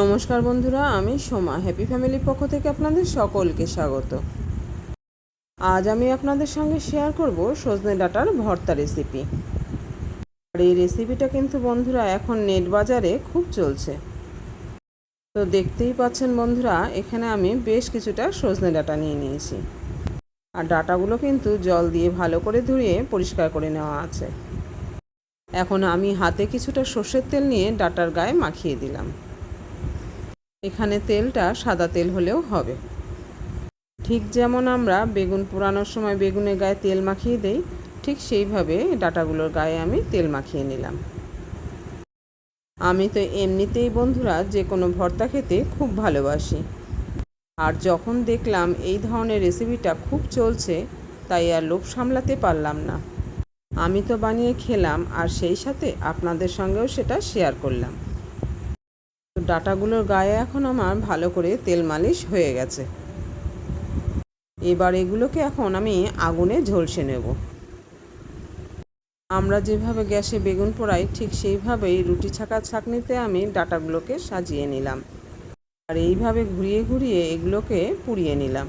নমস্কার বন্ধুরা, আমি সোমা। হ্যাপি ফ্যামিলির পক্ষ থেকে আপনাদের সকলকে স্বাগত। আজ আমি আপনাদের সঙ্গে শেয়ার করব সজনে ডাটার ভর্তা রেসিপি আর এই রেসিপিটা কিন্তু বন্ধুরা, এখন নেট বাজারে খুব চলছে। তো দেখতেই পাচ্ছেন বন্ধুরা, এখানে আমি বেশ কিছুটা সজনে ডাটা নিয়ে নিয়েছি। আর ডাটাগুলো কিন্তু জল দিয়ে ভালো করে ধুয়ে পরিষ্কার করে নেওয়া আছে। এখন আমি হাতে কিছুটা সর্ষের তেল নিয়ে ডাটার গায়ে মাখিয়ে দিলাম। এখানে তেলটা সাদা তেল হলেও হবে। ঠিক যেমন আমরা বেগুন পোড়ানোর সময় বেগুনের গায়ে তেল মাখিয়ে দেই, ঠিক সেইভাবে ডাটাগুলোর গায়ে আমি তেল মাখিয়ে নিলাম। আমি তো এমনিতেই বন্ধুরা যে কোনো ভর্তা খেতে খুব ভালোবাসি। আর যখন দেখলাম এই ধরনের রেসিপিটা খুব চলছে, তাই আর লোভ সামলাতে পারলাম না। আমি তো বানিয়ে খেলাম আর সেই সাথে আপনাদের সঙ্গেও সেটা শেয়ার করলাম। ডাটাগুলোর গায়ে এখন আমার ভালো করে তেল মালিশ হয়ে গেছে। এবার এগুলোকে এখন আমি আগুনে ঝলসে নেব। আমরা যেভাবে গ্যাসে বেগুন পোড়াই, ঠিক সেইভাবেই রুটি ছাকা ছাকনিতে আমি ডাটাগুলোকে সাজিয়ে নিলাম। আর এইভাবে ঘুরিয়ে ঘুরিয়ে এগুলোকে পুড়িয়ে নিলাম।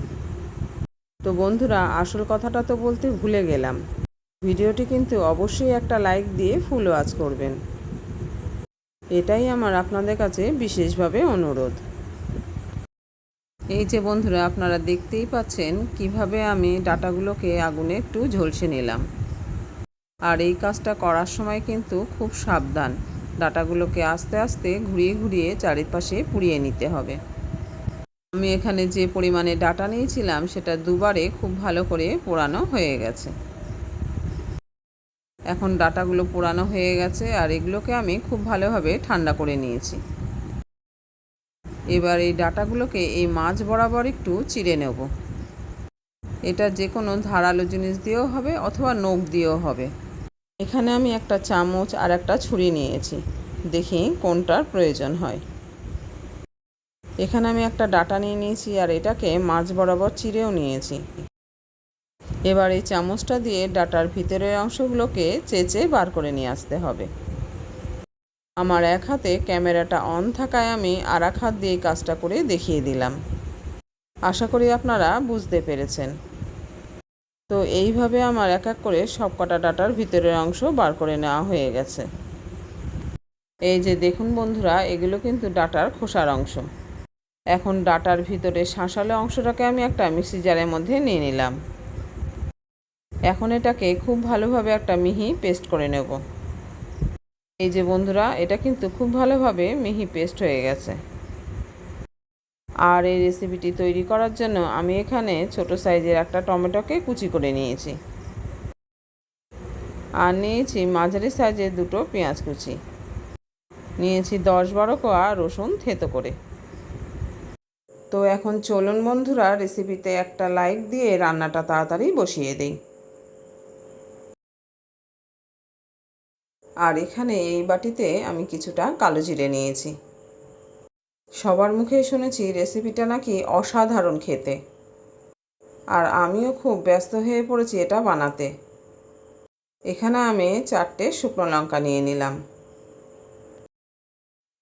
তো বন্ধুরা, আসল কথাটা তো বলতে ভুলে গেলাম। ভিডিওটি কিন্তু অবশ্যই একটা লাইক দিয়ে ফুল ওয়াচ করবেন। এটাই আমার আপনাদের কাছে বিশেষভাবে অনুরোধ। এই যে বন্ধুরা, আপনারা দেখতেই পাচ্ছেন কীভাবে আমি ডাটাগুলোকে আগুনে একটু ঝলসে নিলাম। আর এই কাজটা করার সময় কিন্তু খুব সাবধান, ডাটাগুলোকে আস্তে আস্তে ঘুরিয়ে ঘুরিয়ে চারিপাশে পুড়িয়ে নিতে হবে। আমি এখানে যে পরিমাণে ডাটা নিয়েছিলাম, সেটা দুবারে খুব ভালো করে পোড়ানো হয়ে গেছে। এখন ডাটাগুলো পোড়ানো হয়ে গেছে আর এগুলোকে আমি খুব ভালোভাবে ঠান্ডা করে নিয়েছি। এবার এই ডাটাগুলোকে এই মাছ বরাবর একটু চিড়ে নেব। এটা যে কোনো ধারালো জিনিস দিয়েও হবে অথবা নখ দিয়েও হবে। এখানে আমি একটা চামচ আর একটা ছুরি নিয়েছি। দেখি কোনটার প্রয়োজন হয়। এখানে আমি একটা ডাটা নিয়ে নিয়েছি আর এটাকে মাছ বরাবর চিড়েও নিয়েছি। এবার এই চামচটা দিয়ে ডাটার ভিতরের অংশগুলোকে চেঁচে বার করে নিয়ে আসতে হবে। আমার এক হাতে ক্যামেরাটা অন থাকায় আমি আর এক হাত দিয়ে কাজটা করে দেখিয়ে দিলাম। আশা করি আপনারা বুঝতে পেরেছেন। তো এইভাবে আমার এক এক করে সব কটা ডাটার ভিতরের অংশ বার করে নেওয়া হয়ে গেছে। এই যে দেখুন বন্ধুরা, এগুলো কিন্তু ডাটার খোসার অংশ। এখন ডাটার ভিতরে শাঁসালো অংশটাকে আমি একটা মিক্সি জারের মধ্যে নিয়ে নিলাম। এখন এটাকে খুব ভালোভাবে একটা মিহি পেস্ট করে নেব। এই যে বন্ধুরা, এটা কিন্তু খুব ভালোভাবে মিহি পেস্ট হয়ে গেছে। আর এই রেসিপিটি তৈরি করার জন্য আমি এখানে ছোট সাইজের একটা টমেটোকে কুচি করে নিয়েছি। আর নিয়েছি মাঝারি সাইজের দুটো পেঁয়াজ কুচি। নিয়েছি দশ বারো কোয়া রসুন থেতো করে। তো এখন চলুন বন্ধুরা, রেসিপিতে একটা লাইক দিয়ে রান্নাটা তাড়াতাড়ি বসিয়ে দিই। আর এখানে এই বাটিতে আমি কিছুটা কালো জিরে নিয়েছি। সবার মুখে শুনেছি রেসিপিটা নাকি অসাধারণ খেতে। আর আমিও খুব ব্যস্ত হয়ে পড়েছি এটা বানাতে। এখানে আমি চারটে শুকনো লঙ্কা নিয়ে নিলাম।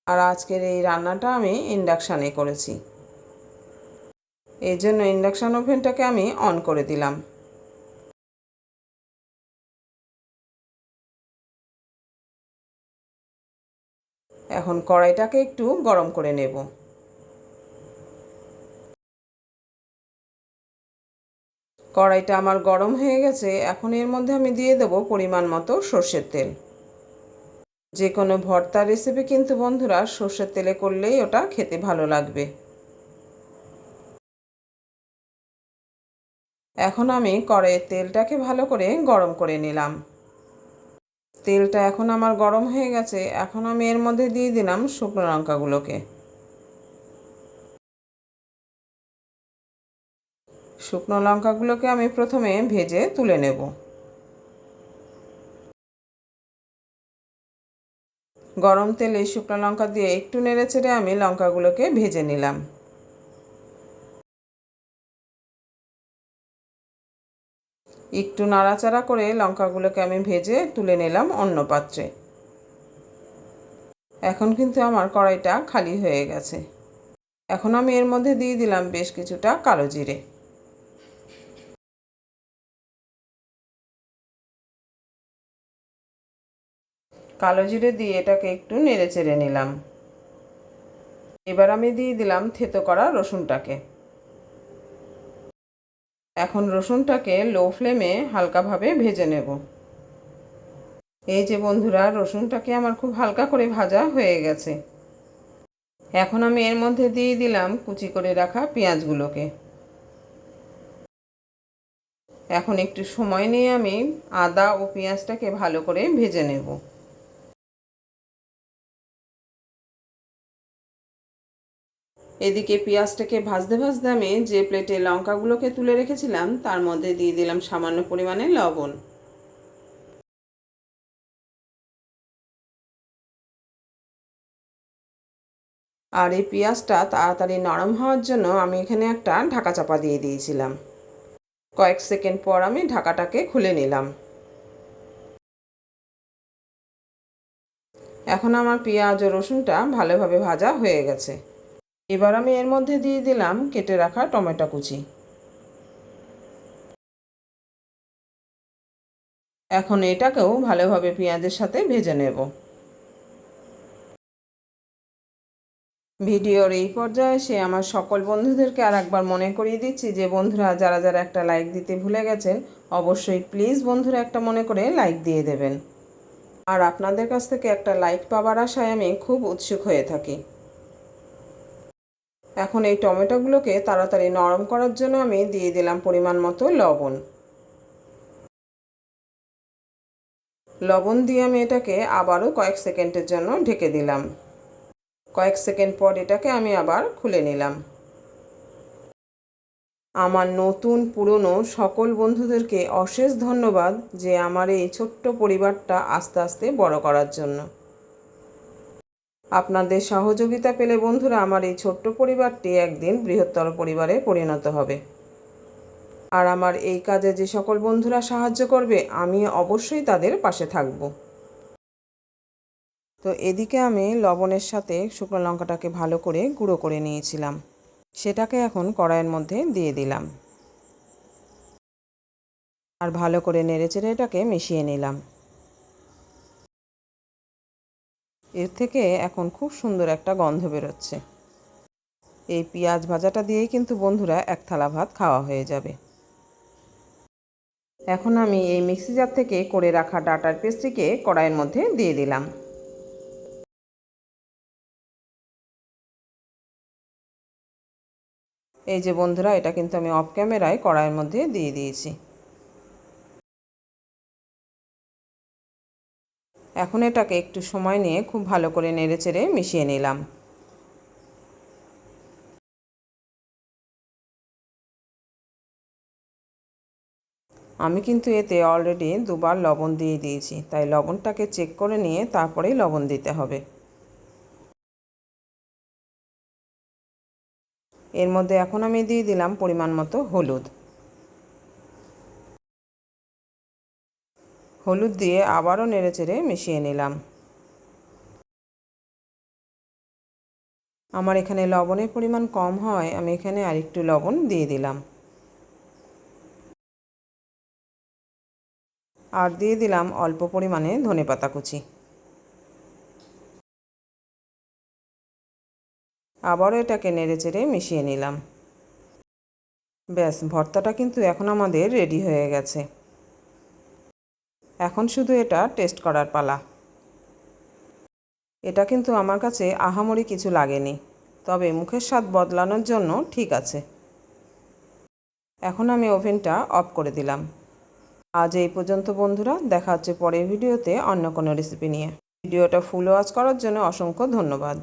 আর আজকের এই রান্নাটা আমি ইন্ডাকশানে করেছি। এই জন্য ইন্ডাকশান ওভেনটাকে আমি অন করে দিলাম। এখন কড়াইটাকে একটু গরম করে নেব। কড়াইটা আমার গরম হয়ে গেছে, এখন এর মধ্যে আমি দিয়ে দেবো পরিমাণ মতো সর্ষের তেল। যে কোনো ভর্তা রেসিপি কিন্তু বন্ধুরা সর্ষের তেলে করলেই ওটা খেতে ভালো লাগবে। এখন আমি কড়াইয়ের তেলটাকে ভালো করে গরম করে নিলাম। তেলটা এখন আমার গরম হয়ে গেছে, এখন আমি এর মধ্যে দিয়ে দিলাম শুকনো লঙ্কাগুলোকে। শুকনো লঙ্কাগুলোকে আমি প্রথমে ভেজে তুলে নেব। গরম তেলে শুকনো লঙ্কা দিয়ে একটু নেড়ে চেড়ে আমি লঙ্কাগুলোকে ভেজে নিলাম। একটু নাড়াচাড়া করে লঙ্কাগুলোকে আমি ভেজে তুলে নিলাম অন্য পাত্রে। এখন কিন্তু আমার কড়াইটা খালি হয়ে গেছে। এখন আমি এর মধ্যে দিয়ে দিলাম বেশ কিছুটা কালো জিরে। কালো জিরে দিয়ে এটাকে একটু নেড়ে চেড়ে নিলাম। এবার আমি দিয়ে দিলাম থেতো করা রসুনটাকে। এখন রসুনটাকে লো ফ্লেমে হালকাভাবে ভেজে নেব। এই যে বন্ধুরা, রসুনটাকে আমার খুব হালকা করে ভাজা হয়ে গেছে। এখন আমি এর মধ্যে দিয়ে দিলাম কুচি করে রাখা পেঁয়াজগুলোকে। এখন একটু সময় নিয়ে আমি আদা ও পেঁয়াজটাকে ভালো করে ভেজে নেব। এদিকে পেঁয়াজটাকে ভাজতে ভাজতে আমি যে প্লেটে লঙ্কাগুলোকে তুলে রেখেছিলাম, তার মধ্যে দিয়ে দিলাম সামান্য পরিমাণে লবণ। আর এই পেঁয়াজটা তাড়াতাড়ি নরম হওয়ার জন্য আমি এখানে একটা ঢাকা চাপা দিয়ে দিয়েছিলাম। কয়েক সেকেন্ড পর আমি ঢাকাটাকে খুলে নিলাম। এখন আমার পেঁয়াজ ও রসুনটা ভালোভাবে ভাজা হয়ে গেছে। এবার আমি এর মধ্যে দিয়ে দিলাম কেটে রাখা টমেটো কুচি। এখন এটাকেও ভালোভাবে পেঁয়াজের সাথে ভেজে নেব। ভিডিওর এই পর্যায়ে সে আমার সকল বন্ধুদেরকে আর একবার মনে করিয়ে দিচ্ছি যে, বন্ধুরা, যারা যারা একটা লাইক দিতে ভুলে গেছেন, অবশ্যই প্লিজ বন্ধুরা একটা মনে করে লাইক দিয়ে দেবেন। আর আপনাদের কাছ থেকে একটা লাইক পাওয়ার আশায় আমি খুব উৎসুক হয়ে থাকি। এখন এই টমেটোগুলোকে তাড়াতাড়ি নরম করার জন্য আমি দিয়ে দিলাম পরিমাণ মতো লবণ। লবণ দিয়ে আমি এটাকে আবারও কয়েক সেকেন্ডের জন্য ঢেকে দিলাম। কয়েক সেকেন্ড পর এটাকে আমি আবার খুলে নিলাম। আমার নতুন, পুরনো সকল বন্ধুদেরকে অশেষ ধন্যবাদ যে আমার এই ছোট্ট পরিবারটা আস্তে আস্তে বড় করার জন্য। আপনাদের সহযোগিতা পেলে বন্ধুরা আমার এই ছোট্ট পরিবারটি একদিন বৃহত্তর পরিবারে পরিণত হবে। আর আমার এই কাজে যে সকল বন্ধুরা সাহায্য করবে, আমি অবশ্যই তাদের পাশে থাকব। তো এদিকে আমি লবণের সাথে শুকনো লঙ্কাটাকে ভালো করে গুঁড়ো করে নিয়েছিলাম। সেটাকে এখন কড়াইয়ের মধ্যে দিয়ে দিলাম। আর ভালো করে নেড়েচেড়ে এটাকে মিশিয়ে নিলাম। এর থেকে এখন খুব সুন্দর একটা গন্ধ বেরোচ্ছে। এই পেঁয়াজ ভাজাটা দিয়েই কিন্তু বন্ধুরা এক থালা ভাত খাওয়া হয়ে যাবে। এখন আমি এই মিক্সি জার থেকে করে রাখা ডাটার পেস্ট্রিকে কড়াইয়ের মধ্যে দিয়ে দিলাম। এই যে বন্ধুরা, এটা কিন্তু আমি অফ ক্যামেরায় কড়াইয়ের মধ্যে দিয়ে দিয়েছি। এখন এটাকে একটু সময় নিয়ে খুব ভালো করে নেড়ে চেড়ে মিশিয়ে নিলাম। আমি কিন্তু এতে অলরেডি দুবার লবণ দিয়ে দিয়েছি, তাই লবণটাকে চেক করে নিয়ে তারপরেই লবণ দিতে হবে। এর মধ্যে এখন আমি দিয়ে দিলাম পরিমাণ মতো হলুদ। হলুদ দিয়ে আবারও নেড়েচেড়ে মিশিয়ে নিলাম। আমার এখানে লবণের পরিমাণ কম হয়, আমি এখানে আরেকটু লবণ দিয়ে দিলাম। আর দিয়ে দিলাম অল্প পরিমাণে ধনে পাতা কুচি। আবারও এটাকে নেড়েচেড়ে মিশিয়ে নিলাম। ব্যাস, ভর্তাটা কিন্তু এখন আমাদের রেডি হয়ে গেছে। এখন শুধু এটা টেস্ট করার পালা। এটা কিন্তু আমার কাছে আহামরি কিছু লাগেনি, তবে মুখের স্বাদ বদলানোর জন্য ঠিক আছে। এখন আমি ওভেনটা অফ করে দিলাম। আজ এই পর্যন্ত বন্ধুরা, দেখা হচ্ছে পরের ভিডিওতে অন্য কোনো রেসিপি নিয়ে। ভিডিওটা ফুল ওয়াচ করার জন্য অসংখ্য ধন্যবাদ।